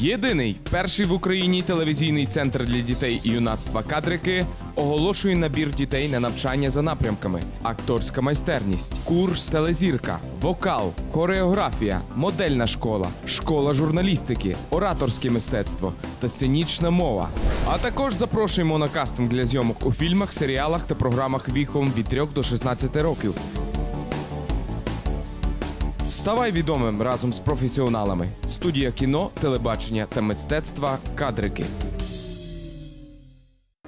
Єдиний перший в Україні телевізійний центр для дітей і юнацтва кадрики оголошує набір дітей на навчання за напрямками: акторська майстерність, курс телезірка, вокал, хореографія, модельна школа, школа журналістики, ораторське мистецтво та сценічна мова. А також запрошуємо на кастинг для зйомок у фільмах, серіалах та програмах віком від 3 до 16 років. Ставай відомим разом з професіоналами. Студія кіно, телебачення та мистецтва Кадрики.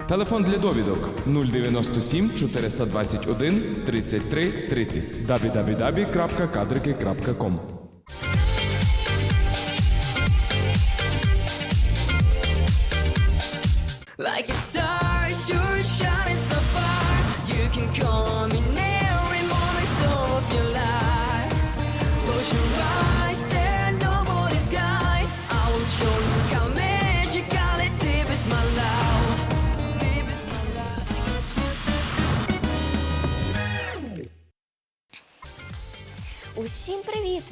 Телефон для довідок 097 421 33 30 www.kadriki.com Like a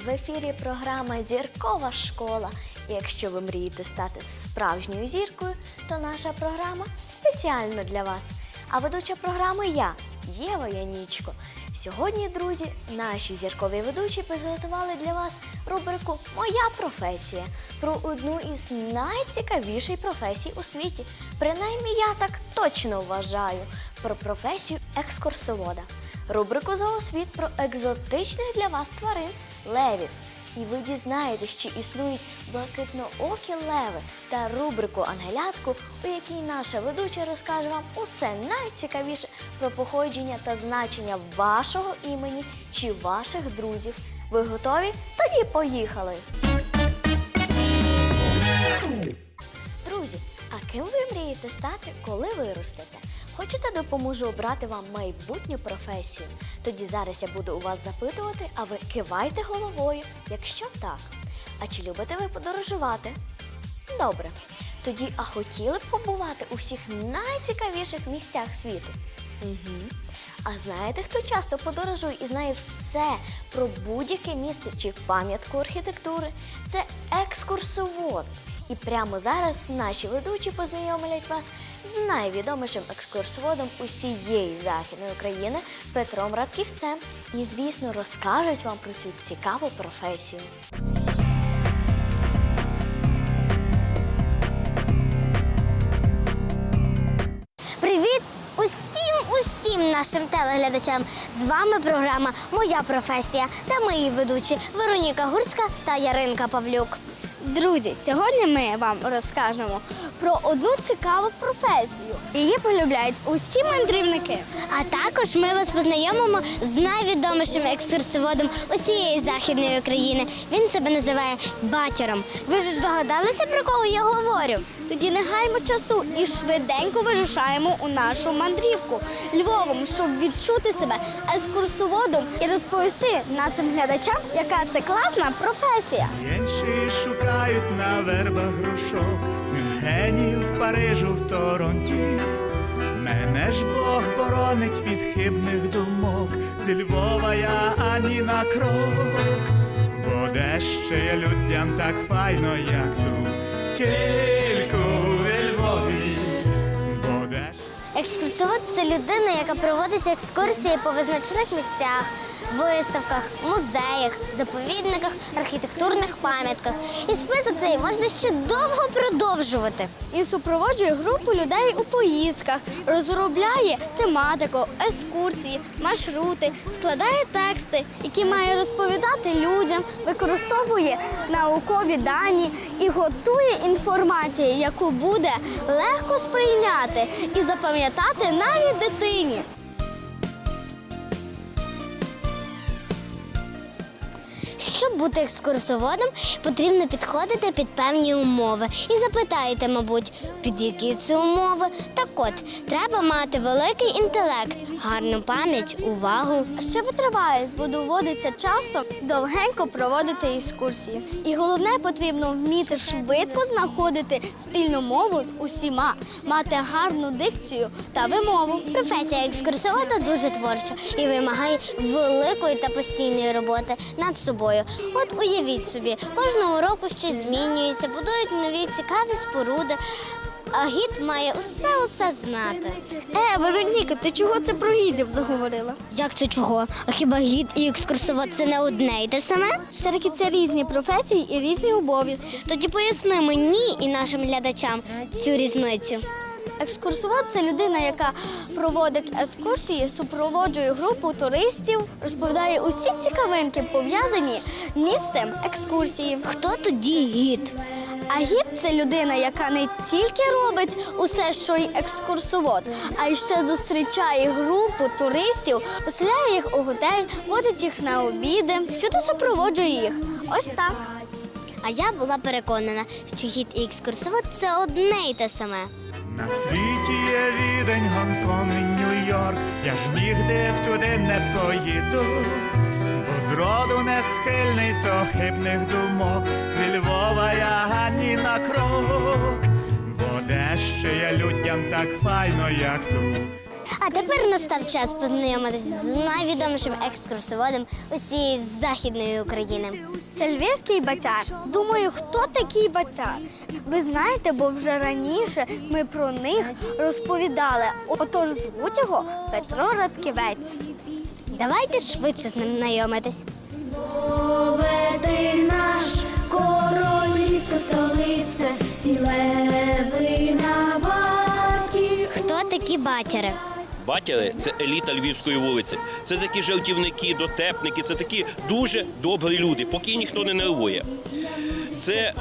В ефірі програма Зіркова школа. Якщо ви мрієте стати справжньою зіркою, то наша програма спеціально для вас. А ведуча програми я, Єва Янічко. Сьогодні, друзі, наші зіркові ведучі підготували для вас рубрику Моя професія про одну із найцікавіших професій у світі. Принаймні, я так точно вважаю про професію екскурсовода рубрику «Зоосвіт» про екзотичних для вас тварин левів. І ви дізнаєтесь, чи існують блакитноокі леви та рубрику Ангелятку, у якій наша ведуча розкаже вам усе найцікавіше про походження та значення вашого імені чи ваших друзів. Ви готові? Тоді поїхали! Друзі, а ким ви мрієте стати, коли виростете? Хочете допоможу обрати вам майбутню професію? Тоді зараз я буду у вас запитувати, а ви кивайте головою, якщо так. А чи любите ви подорожувати? Добре. Тоді, а хотіли б побувати у всіх найцікавіших місцях світу? Угу. А знаєте, хто часто подорожує і знає все про будь-яке місто чи пам'ятку архітектури? Це екскурсовод. І прямо зараз наші ведучі познайомлять вас з найвідомішим екскурсоводом усієї Західної України Петром Радківцем. І, звісно, розкажуть вам про цю цікаву професію. Привіт усім усім нашим телеглядачам! З вами програма Моя професія та мої ведучі Вероніка Гурська та Яринка Павлюк. Друзі, сьогодні ми вам розкажемо про одну цікаву професію. Її полюбляють усі мандрівники. А також ми вас познайомимо з найвідомішим екскурсоводом усієї західної України. Він себе називає батіром. Ви ж здогадалися про кого я говорю? Тоді не гаймо часу і швиденько вирушаємо у нашу мандрівку Львовом, щоб відчути себе екскурсоводом і розповісти нашим глядачам, яка це класна професія. Шукають на вербах грушок, Мюнхені, в Парижу, в Торонті. Мене ж Бог боронить від хибних думок, зі Львова я ані на крок, бо де ще людям так файно, як тут, тільки у Львові, бо Екскурсовод це людина, яка проводить екскурсії по визначених місцях, виставках, музеях, заповідниках, архітектурних пам'ятках. І список цей можна ще довго продовжувати. Він супроводжує групу людей у поїздках, розробляє тематику, екскурсії, маршрути, складає тексти, які має розповідати людям, використовує наукові дані і готує інформацію, яку буде легко сприйняти і запам'ятати навіть дитині. Бути екскурсоводом, потрібно підходити під певні умови. І запитаєте, мабуть, під які це умови? Так от, треба мати великий інтелект, гарну пам'ять, увагу. А ще витривалість, бо доводиться часом довгенько проводити екскурсії. І головне, потрібно вміти швидко знаходити спільну мову з усіма, мати гарну дикцію та вимову. Професія екскурсовода дуже творча і вимагає великої та постійної роботи над собою, От уявіть собі, кожного року щось змінюється, будують нові цікаві споруди. А гід має усе усе знати. Е, Вероніка, ти чого це про гідів заговорила? Як це чого? А хіба гід і екскурсовод це не одне й те саме? Все-таки це різні професії і різні обов'язки. Тоді поясни мені і нашим глядачам цю різницю. Екскурсовод це людина, яка проводить екскурсії, супроводжує групу туристів, розповідає усі цікавинки, пов'язані місцем екскурсії. Хто тоді гід? А гід це людина, яка не тільки робить усе, що й екскурсовод, а й ще зустрічає групу туристів, поселяє їх у готель, водить їх на обіди, всюди супроводжує їх. Ось так. А я була переконана, що гід і екскурсовод це одне й те саме. На світі є відень, Гонконг і Нью-Йорк, я ж нігде туди не поїду, бо зроду не схильний до хибних думок, зі Львова я ані на крок, бо де ще я людям так файно, як тут. А тепер настав час познайомитися з найвідомішим екскурсоводом усієї західної України. Це львівський бацяр. Думаю, хто такий бацяр? Ви знаєте, бо вже раніше ми про них розповідали. Отож звуть його Петро Радківець. Давайте швидше з ним знайомитись. Наш королівська столиця, всі леви на варті. Хто такі батяри? Батяри це еліта львівської вулиці. Це такі жартівники, дотепники, це такі дуже добрі люди, поки ніхто не нервує. Це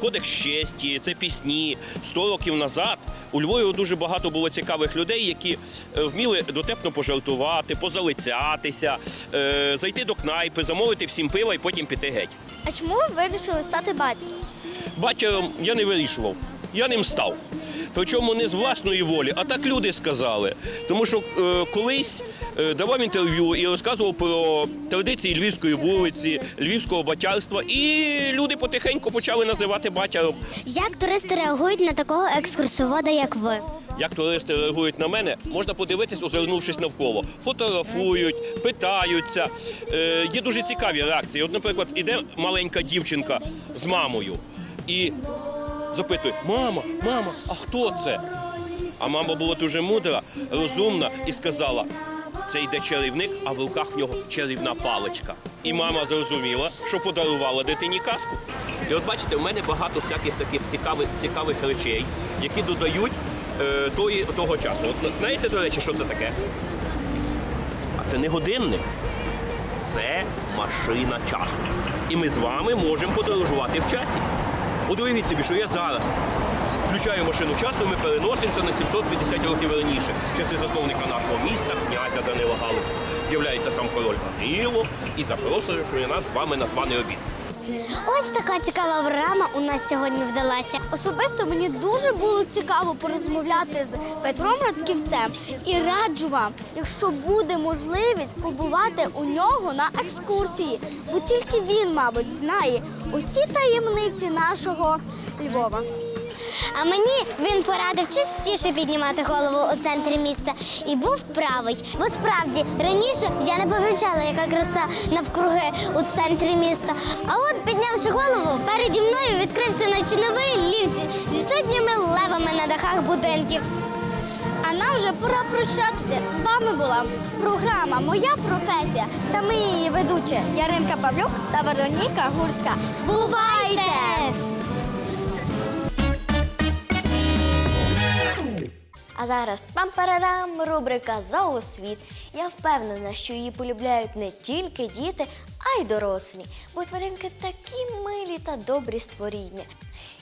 кодекс честі, це пісні. Сто років назад у Львові дуже багато було цікавих людей, які е, вміли дотепно пожартувати, позалицятися, е, зайти до кнайпи, замовити всім пива і потім піти геть. А чому ви вирішили стати батьком? Батьком я не вирішував, я ним став. Причому не з власної волі, а так люди сказали. Тому що е, колись е, давав інтерв'ю і розказував про традиції львівської вулиці, львівського батярства, і люди потихеньку почали називати батяром. Як туристи реагують на такого екскурсовода, як ви? Як туристи реагують на мене, можна подивитись, озирнувшись навколо. Фотографують, питаються. Е, є дуже цікаві реакції. От, наприклад, іде маленька дівчинка з мамою і запитує: Мама, мама, а хто це? А мама була дуже мудра, розумна і сказала: це йде чарівник, а в руках в нього чарівна паличка. І мама зрозуміла, що подарувала дитині казку. І от бачите, в мене багато всяких таких цікавих, цікавих речей, які додають е, тої, того часу. От знаєте, до речі, що це таке? А це не годинник, це машина часу. І ми з вами можемо подорожувати в часі. От уявіть собі, що я зараз включаю машину часу, ми переносимося на 750 років раніше. В часи засновника нашого міста, князя Данила Галицького. З'являється сам король Гаврило і запрошує нас з вами на званий обід. Ось така цікава програма у нас сьогодні вдалася. Особисто мені дуже було цікаво порозмовляти з Петром Радківцем і раджу вам, якщо буде можливість, побувати у нього на екскурсії, бо тільки він, мабуть, знає усі таємниці нашого Львова. А мені він порадив частіше піднімати голову у центрі міста і був правий. Бо справді раніше я не помічала, яка краса навкруги у центрі міста. А от піднявши голову, переді мною відкрився наче новий лів зі- зі сотнями левами на дахах будинків. А нам вже пора прощатися. З вами була програма Моя професія та ми її ведучі Яринка Павлюк та Вероніка Гурська. Бувайте! А зараз пам-парарам, рубрика Зоосвіт. Я впевнена, що її полюбляють не тільки діти, а й дорослі, бо тваринки такі милі та добрі створіння.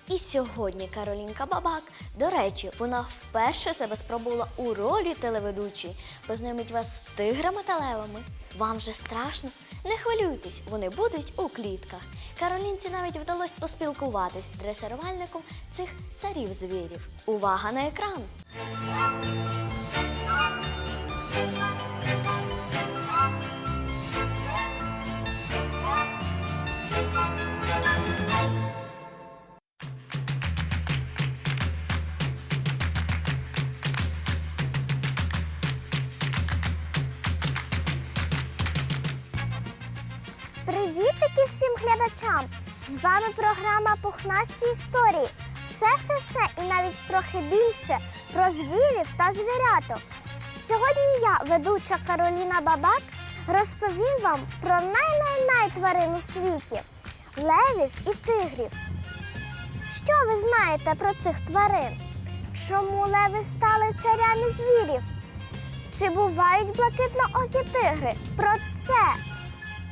І сьогодні Каролінка Бабак, до речі, вона вперше себе спробувала у ролі телеведучої, познайомить вас з тиграми та левами. Вам же страшно? Не хвилюйтесь, вони будуть у клітках. Каролінці навіть вдалося поспілкуватись з дресирувальником цих царів звірів. Увага на екран! Привітики всім глядачам! З вами програма Пухнасті історії. Все-все-все і навіть трохи більше про звірів та звіряток. Сьогодні я, ведуча Кароліна Бабак, розповім вам про най-най-най тварин у світі левів і тигрів. Що ви знаєте про цих тварин? Чому леви стали царями звірів? Чи бувають блакитноокі тигри? Про це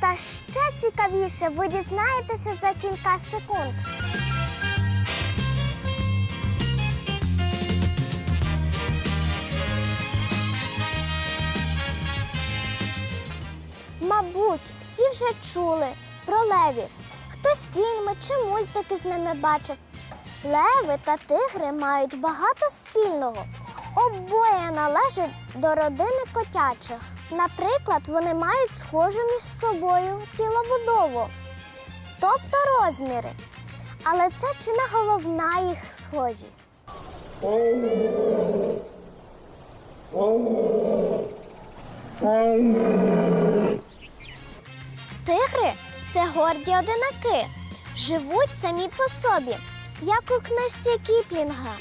та ще цікавіше ви дізнаєтеся за кілька секунд. Мабуть, всі вже чули про левів. Хтось фільми чи мультики з ними бачив. Леви та тигри мають багато спільного. Обоє належать до родини котячих. Наприклад, вони мають схожу між собою тілобудову, тобто розміри. Але це чи не головна їх схожість? Тигри це горді одинаки. Живуть самі по собі, як у книжці Кіплінга.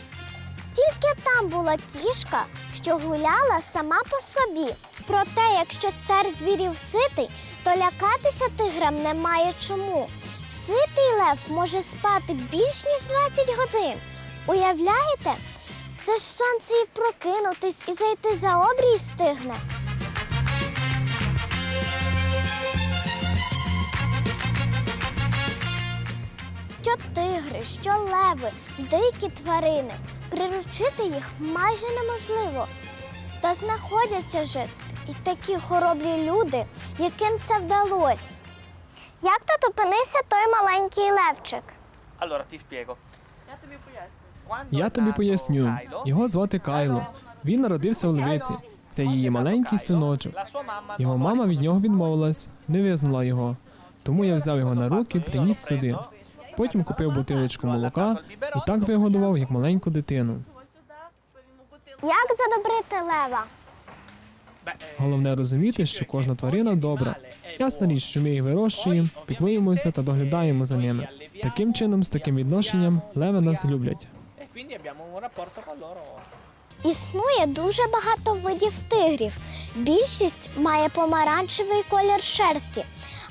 Тільки там була кішка, що гуляла сама по собі. Проте, якщо цар звірів ситий, то лякатися тиграм немає чому. Ситий лев може спати більш ніж 20 годин. Уявляєте? Це ж шанси і прокинутись і зайти за обрій встигне. Що тигри, що леви, дикі тварини. Приручити їх майже неможливо. Та знаходяться же і такі хоробрі люди, яким це вдалося. Як тут опинився той маленький левчик? Allora ti spiego. Я тобі поясню. Його звати Кайло. Він народився в левиці. Це її маленький синочок. Його мама від нього відмовилась, не визнала його. Тому я взяв його на руки, приніс сюди. Потім купив бутилочку молока і так вигодував, як маленьку дитину. Як задобрити лева? Головне розуміти, що кожна тварина добра. Ясна річ, що ми їх вирощуємо, піклуємося та доглядаємо за ними. Таким чином, з таким відношенням, леви нас люблять. Існує дуже багато видів тигрів. Більшість має помаранчевий колір шерсті,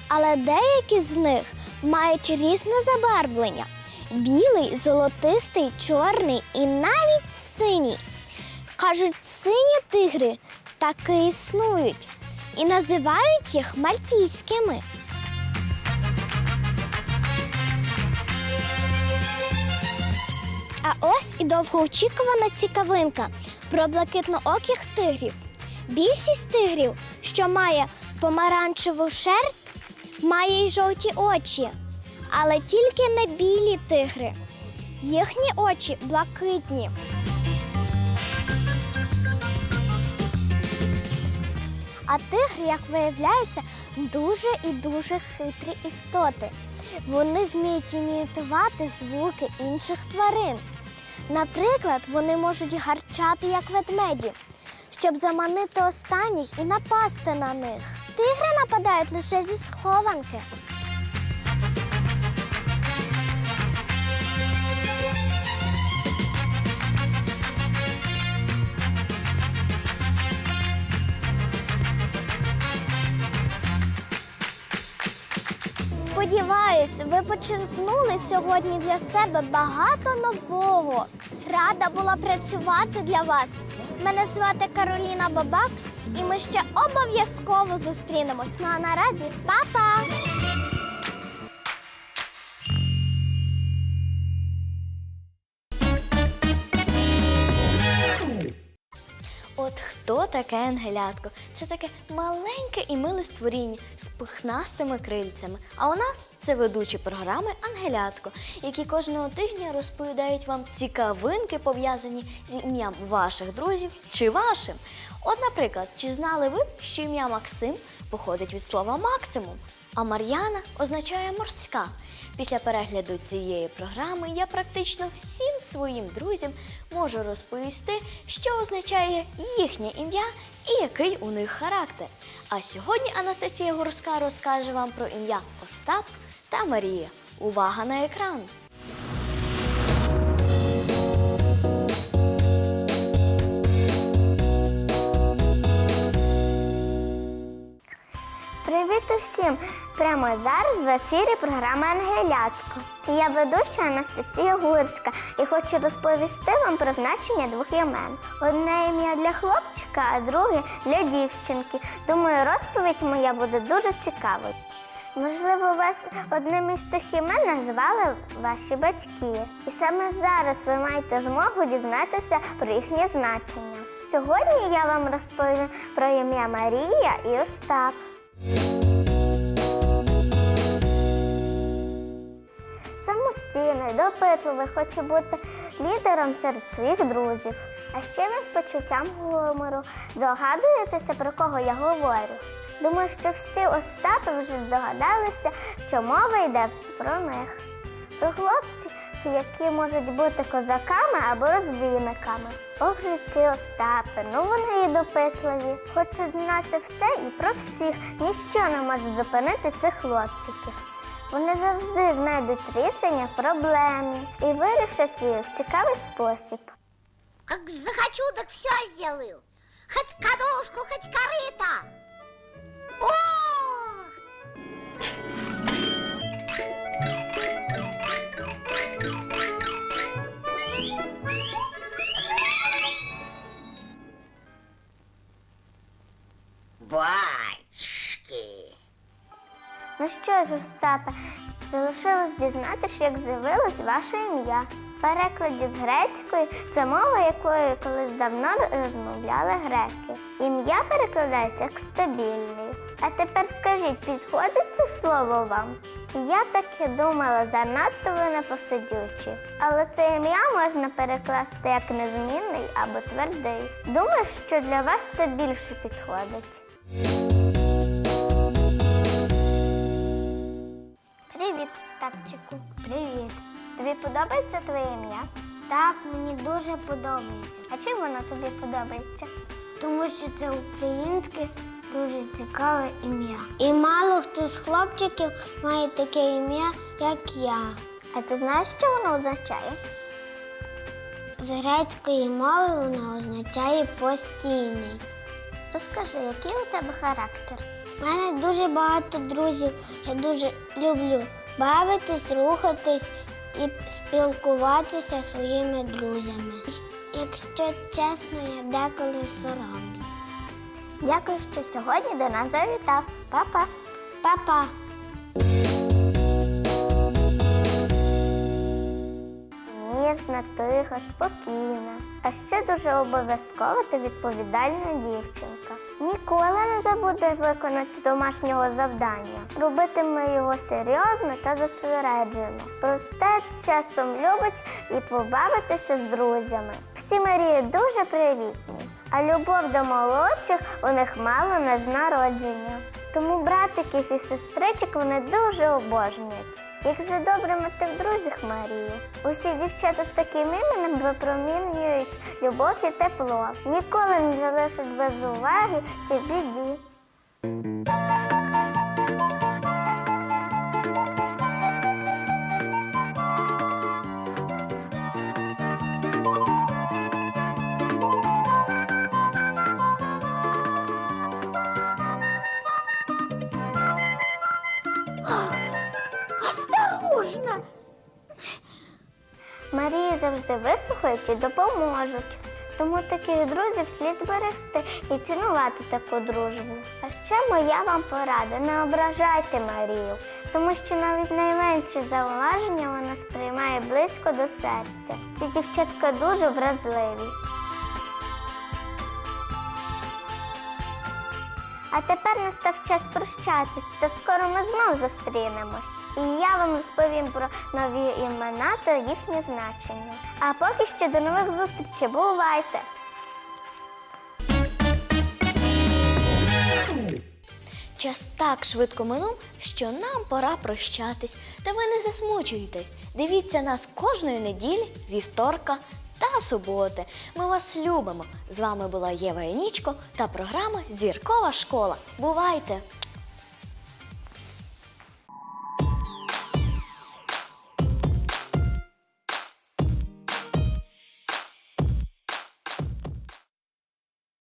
але деякі з них мають різне забарвлення: білий, золотистий, чорний і навіть синій. Кажуть, сині тигри таки існують і називають їх мальтійськими. А ось і довгоочікувана цікавинка про блакитнооких тигрів. Більшість тигрів, що має помаранчеву шерсть, має й жовті очі, але тільки не білі тигри. Їхні очі блакитні. А тигри, як виявляється, дуже і дуже хитрі істоти. Вони вміють імітувати звуки інших тварин. Наприклад, вони можуть гарчати як ведмеді, щоб заманити останніх і напасти на них. Тигри нападають лише зі схованки. Сподіваюсь, ви почерпнули сьогодні для себе багато нового. Рада була працювати для вас. Мене звати Кароліна Бабак, і ми ще обов'язково зустрінемось. Ну а наразі па-па! От хто таке ангелятко? Це таке маленьке і миле створіння з пихнастими крильцями. А у нас це ведучі програми Ангелятко, які кожного тижня розповідають вам цікавинки, пов'язані з ім'ям ваших друзів чи вашим. От, наприклад, чи знали ви, що ім'я Максим походить від слова максимум? А Мар'яна означає морська. Після перегляду цієї програми я практично всім своїм друзям можу розповісти, що означає їхнє ім'я і який у них характер. А сьогодні Анастасія Гурська розкаже вам про ім'я Остап та Марія. Увага на екран! Привіт усім! Прямо зараз в ефірі програма Ангелятко. Я ведуча Анастасія Гурська і хочу розповісти вам про значення двох імен. Одне ім'я для хлопчика, а друге для дівчинки. Думаю, розповідь моя буде дуже цікавою. Можливо, вас одним із цих імен назвали ваші батьки. І саме зараз ви маєте змогу дізнатися про їхнє значення. Сьогодні я вам розповім про ім'я Марія і Остап. Самостійний, допитливий, хоче бути лідером серед своїх друзів. А ще він з почуттям гумору. Догадуєтеся, про кого я говорю? Думаю, що всі Остапи вже здогадалися, що мова йде про них. Про хлопців, які можуть бути козаками або розбійниками. Ох же Остапи, ну вони і допитливі. Хочуть знати все і про всіх. Ніщо не може зупинити цих хлопчиків. Вони завжди знайдуть рішення проблеми і вирішать її в цікавий спосіб. Как захочу, так все сделаю. Хоть кадушку, хоть корыто. О! Батюшки. Ну що ж, Остапе, залишилось дізнатися, як з'явилось ваше ім'я. В перекладі з грецької це мова, якою колись давно розмовляли греки. Ім'я перекладається як стабільний. А тепер скажіть, підходить це слово вам? Я так і думала, занадто ви непосидючі. Але це ім'я можна перекласти як незмінний або твердий. Думаю, що для вас це більше підходить. Привіт, Стапчику. Привіт. Тобі подобається твоє ім'я? Так, мені дуже подобається. А чим воно тобі подобається? Тому що це українське дуже цікаве ім'я. І мало хто з хлопчиків має таке ім'я, як я. А ти знаєш, що воно означає? З грецької мови воно означає постійний. Розкажи, який у тебе характер? У мене дуже багато друзів. Я дуже люблю бавитись, рухатись і спілкуватися зі своїми друзями. Якщо чесно, я деколи соромлюсь. Дякую, що сьогодні до нас завітав. Па-па. Па-па! Ніжна, тиха, спокійна. А ще дуже обов'язкова та відповідальна дівчинка. Ніколи не забуде виконати домашнього завдання. Робитиме його серйозно та зосереджено. Проте часом любить і побавитися з друзями. Всі Марії дуже привітні, а любов до молодших у них мало не з народження. Тому братиків і сестричок вони дуже обожнюють. Як же добре мати в друзях Марію. Усі дівчата з таким іменем випромінюють любов і тепло. Ніколи не залишать без уваги чи біді. Марії завжди вислухають і допоможуть. Тому таких друзів слід берегти і цінувати таку дружбу. А ще моя вам порада: не ображайте Марію, тому що навіть найменші зауваження вона сприймає близько до серця. Ці дівчатка дуже вразливі. А тепер настав час прощатись, та скоро ми знов зустрінемось. Вам розповім про нові імена та їхнє значення. А поки що до нових зустрічей. Бувайте! Час так швидко минув, що нам пора прощатись. Та ви не засмучуйтесь. Дивіться нас кожної неділі, вівторка та суботи. Ми вас любимо. З вами була Єва Янічко та програма Зіркова школа. Бувайте!